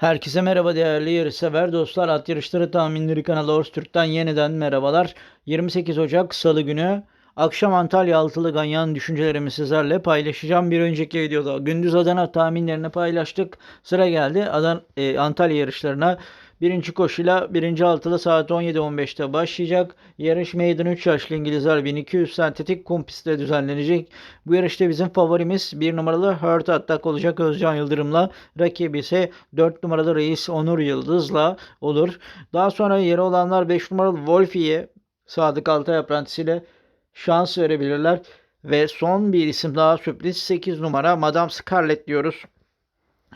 Herkese merhaba değerli yarışsever dostlar. At Yarışları Tahminleri kanalı Ors Türk'ten yeniden merhabalar. 28 Ocak Salı günü akşam Antalya Altılı Ganyan düşüncelerimi sizlerle paylaşacağım. Bir önceki videoda gündüz Adana tahminlerini paylaştık. Sıra geldi Adana, e, Antalya yarışlarına. Birinci koşuyla birinci altılı saat 17.15'te başlayacak. Yarış meydan 3 yaşlı İngilizler 1200 sentetik kum pistte düzenlenecek. Bu yarışta bizim favorimiz 1 numaralı Hurt Attack olacak Özcan Yıldırım'la. Rakibi ise 4 numaralı Reis Onur Yıldız'la olur. Daha sonra yeri olanlar 5 numaralı Wolfie'ye Sadık Altay aprentisiyle şans verebilirler. Ve son bir isim daha sürpriz 8 numara Madame Scarlett diyoruz.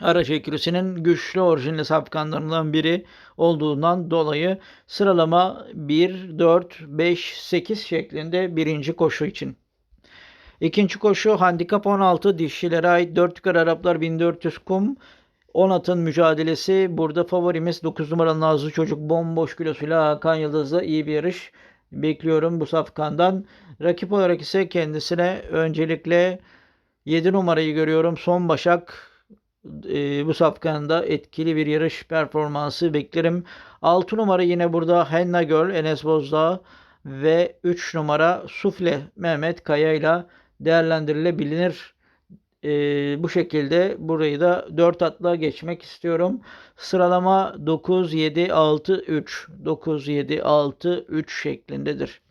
Araç ekürüsünün güçlü orijinli safkanlarından biri olduğundan dolayı sıralama 1, 4, 5, 8 şeklinde birinci koşu için. İkinci koşu handikap 16 dişilere ait 4 yukarı Araplar 1400 kum 10 atın mücadelesi. Burada favorimiz 9 numaralı Nazlı Çocuk bomboş kilosuyla Hakan Yıldız'la iyi bir yarış bekliyorum bu safkandan. Rakip olarak ise kendisine öncelikle 7 numarayı görüyorum. Son Başak e, bu safkanında etkili bir yarış performansı beklerim. 6 numara yine burada Henna Girl Enes Bozdağ ve 3 numara Sufle Mehmet Kaya ile değerlendirilebilir. E, bu şekilde burayı da 4 atla geçmek istiyorum. Sıralama 9, 7, 6, 3. 9, 7, 6, 3 şeklindedir.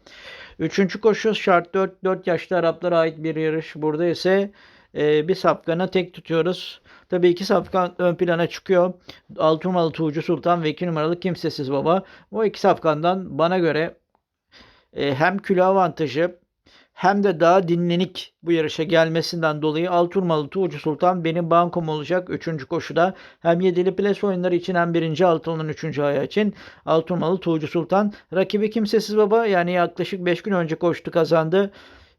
Üçüncü koşu şart 4, 4 yaşlı Araplara ait bir yarış. Burada ise e, bir safkanı tek tutuyoruz. Tabii iki safkan ön plana çıkıyor. 6 numaralı Tuğcu Sultan ve 2 numaralı Kimsesiz Baba. O iki safkandan bana göre e, hem kilo avantajı hem de daha dinlenik bu yarışa gelmesinden dolayı Alturmalı Tuğcu Sultan benim bankom olacak 3. koşuda. Hem yedili ples oyunları için hem 1. altının 3. ayağı için Alturmalı Tuğcu Sultan. Rakibi Kimsesiz Baba yani yaklaşık 5 gün önce koştu kazandı.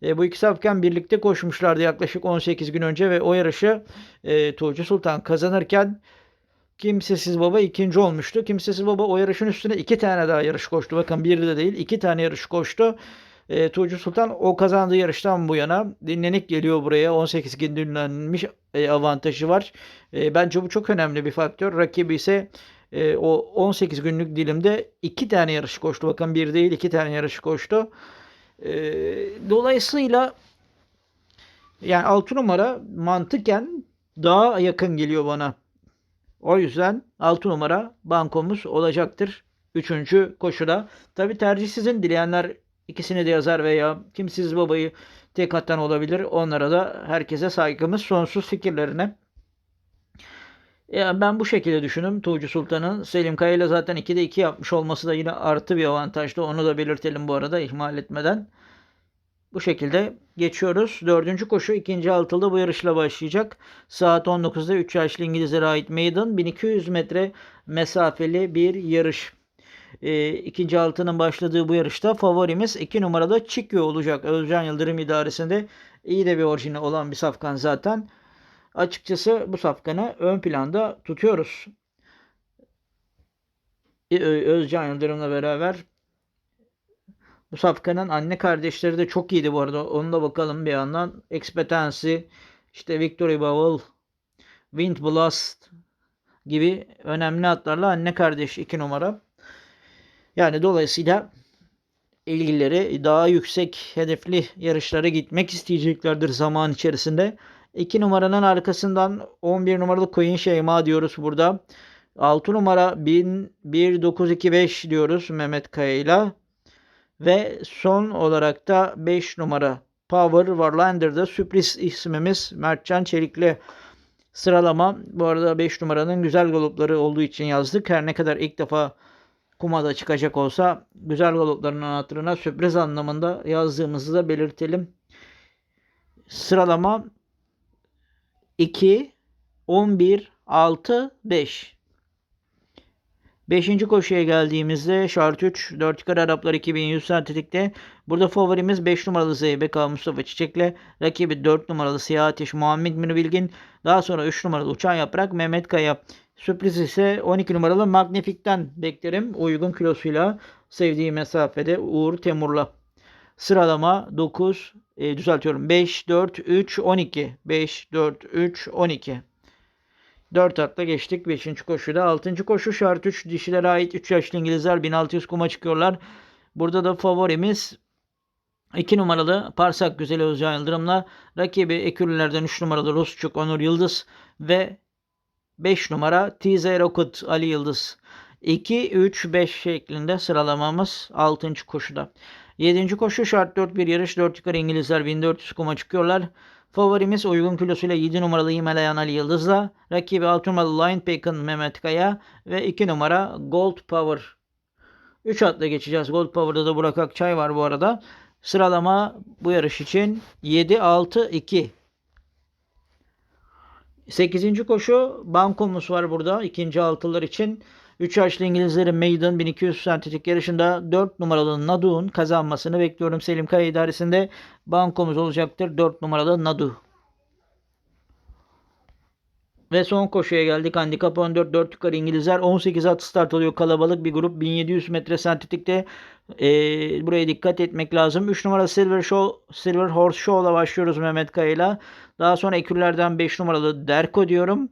E, bu iki safkan birlikte koşmuşlardı yaklaşık 18 gün önce ve o yarışı e, Tuğcu Sultan kazanırken Kimsesiz Baba ikinci olmuştu. Kimsesiz Baba o yarışın üstüne iki tane daha yarış koştu. Bakın bir de değil iki tane yarış koştu. E, Tuğcu Sultan o kazandığı yarıştan bu yana dinlenik geliyor buraya. 18 gün dinlenmiş e, avantajı var. E, bence bu çok önemli bir faktör. Rakibi ise e, o 18 günlük dilimde iki tane yarış koştu. Bakın bir değil iki tane yarış koştu. E, dolayısıyla yani 6 numara mantıken daha yakın geliyor bana. O yüzden 6 numara bankomuz olacaktır. Üçüncü koşuda. Tabi tercih sizin. Dileyenler ikisini de yazar veya kimsiz babayı tek hattan olabilir. Onlara da herkese saygımız sonsuz fikirlerine. Yani ben bu şekilde düşündüm. Tuğcu Sultan'ın Selim Kaya ile zaten 2'de 2 yapmış olması da yine artı bir avantajdı. Onu da belirtelim bu arada ihmal etmeden. Bu şekilde geçiyoruz. Dördüncü koşu ikinci altılı bu yarışla başlayacak. Saat 19'da 3 yaşlı İngilizlere ait Maiden 1200 metre mesafeli bir yarış. E, ikinci altının başladığı bu yarışta favorimiz 2 numarada Çikyo olacak. Özcan Yıldırım idaresinde iyi de bir orijinal olan bir safkan zaten. Açıkçası bu safkanı ön planda tutuyoruz. Özcan Yıldırım'la beraber bu safkanın anne kardeşleri de çok iyiydi bu arada. Onu da bakalım bir yandan. Expectancy, işte Victory Bowel, Wind Blast gibi önemli atlarla anne kardeş 2 numara. Yani dolayısıyla ilgileri daha yüksek hedefli yarışlara gitmek isteyeceklerdir zaman içerisinde. 2 numaranın arkasından 11 numaralı Queen Şeyma diyoruz burada. 6 numara 1925 diyoruz Mehmet Kaya ile. Ve son olarak da 5 numara Power Warlander'da sürpriz ismimiz Mertcan Çelik'le sıralama. Bu arada 5 numaranın güzel galopları olduğu için yazdık. Her ne kadar ilk defa kumada çıkacak olsa güzel galoplarının hatırına sürpriz anlamında yazdığımızı da belirtelim. Sıralama 2, 11, 6, 5. Beşinci koşuya geldiğimizde şart 3 4 yukarı Araplar 2100 sentetikte. Burada favorimiz 5 numaralı Zeybek Mustafa Çiçek'le rakibi 4 numaralı Siyah Ateş Muhammed Münir Bilgin. Daha sonra 3 numaralı Uçan Yaprak Mehmet Kaya. Sürpriz ise 12 numaralı Magnific'ten beklerim. Uygun kilosuyla sevdiği mesafede Uğur Temur'la. Sıralama 9 e, düzeltiyorum 5 4 3 12 5 4 3 12 4 atla geçtik 5. koşuda. 6. koşu şart 3 dişilere ait 3 yaşlı İngilizler 1600 kuma çıkıyorlar. Burada da favorimiz 2 numaralı Parsak Güzel Özcan Yıldırım'la rakibi Ekürülerden 3 numaralı Rusçuk Onur Yıldız ve 5 numara TZ Rocket Ali Yıldız. 2, 3, 5 şeklinde sıralamamız 6. koşuda. 7. koşu şart 4 bir yarış 4 yukarı İngilizler 1400 kuma çıkıyorlar. Favorimiz uygun kilosuyla 7 numaralı Himalayan Ali Yıldız'la rakibi 6 numaralı Lion Bacon Mehmet Kaya ve 2 numara Gold Power. 3 atla geçeceğiz. Gold Power'da da Burak Akçay var bu arada. Sıralama bu yarış için 7, 6, 2. 8. koşu bankomuz var burada. ikinci altılar için. 3 yaşlı İngilizlerin Maiden 1200 sentetik yarışında 4 numaralı Nadu'nun kazanmasını bekliyorum. Selim Kaya idaresinde bankomuz olacaktır. 4 numaralı Nadu. Ve son koşuya geldik. Handikap 14 4 yukarı İngilizler 18 at start alıyor kalabalık bir grup 1700 metre sentetikte e, buraya dikkat etmek lazım. 3 numara Silver Show Silver Horse Show'la başlıyoruz Mehmet Kaya'yla. Daha sonra ekürlerden 5 numaralı Derko diyorum.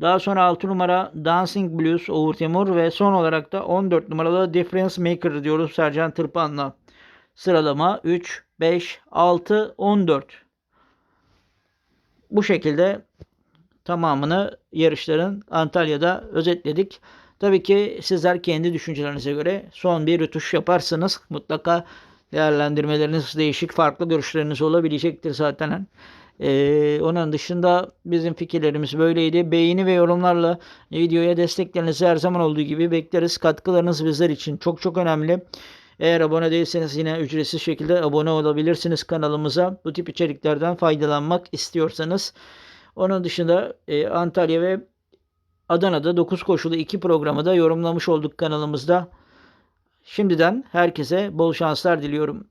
Daha sonra 6 numara Dancing Blues Uğur Timur ve son olarak da 14 numaralı Difference Maker diyoruz Sercan Tırpan'la. Sıralama 3, 5, 6, 14. Bu şekilde tamamını yarışların Antalya'da özetledik. Tabii ki sizler kendi düşüncelerinize göre son bir rütuş yaparsınız. Mutlaka değerlendirmeleriniz değişik, farklı görüşleriniz olabilecektir zaten. Ee, onun dışında bizim fikirlerimiz böyleydi. Beğeni ve yorumlarla videoya desteklerinizi her zaman olduğu gibi bekleriz. Katkılarınız bizler için çok çok önemli. Eğer abone değilseniz yine ücretsiz şekilde abone olabilirsiniz kanalımıza. Bu tip içeriklerden faydalanmak istiyorsanız. Onun dışında e, Antalya ve Adana'da 9 koşulu 2 programı da yorumlamış olduk kanalımızda. Şimdiden herkese bol şanslar diliyorum.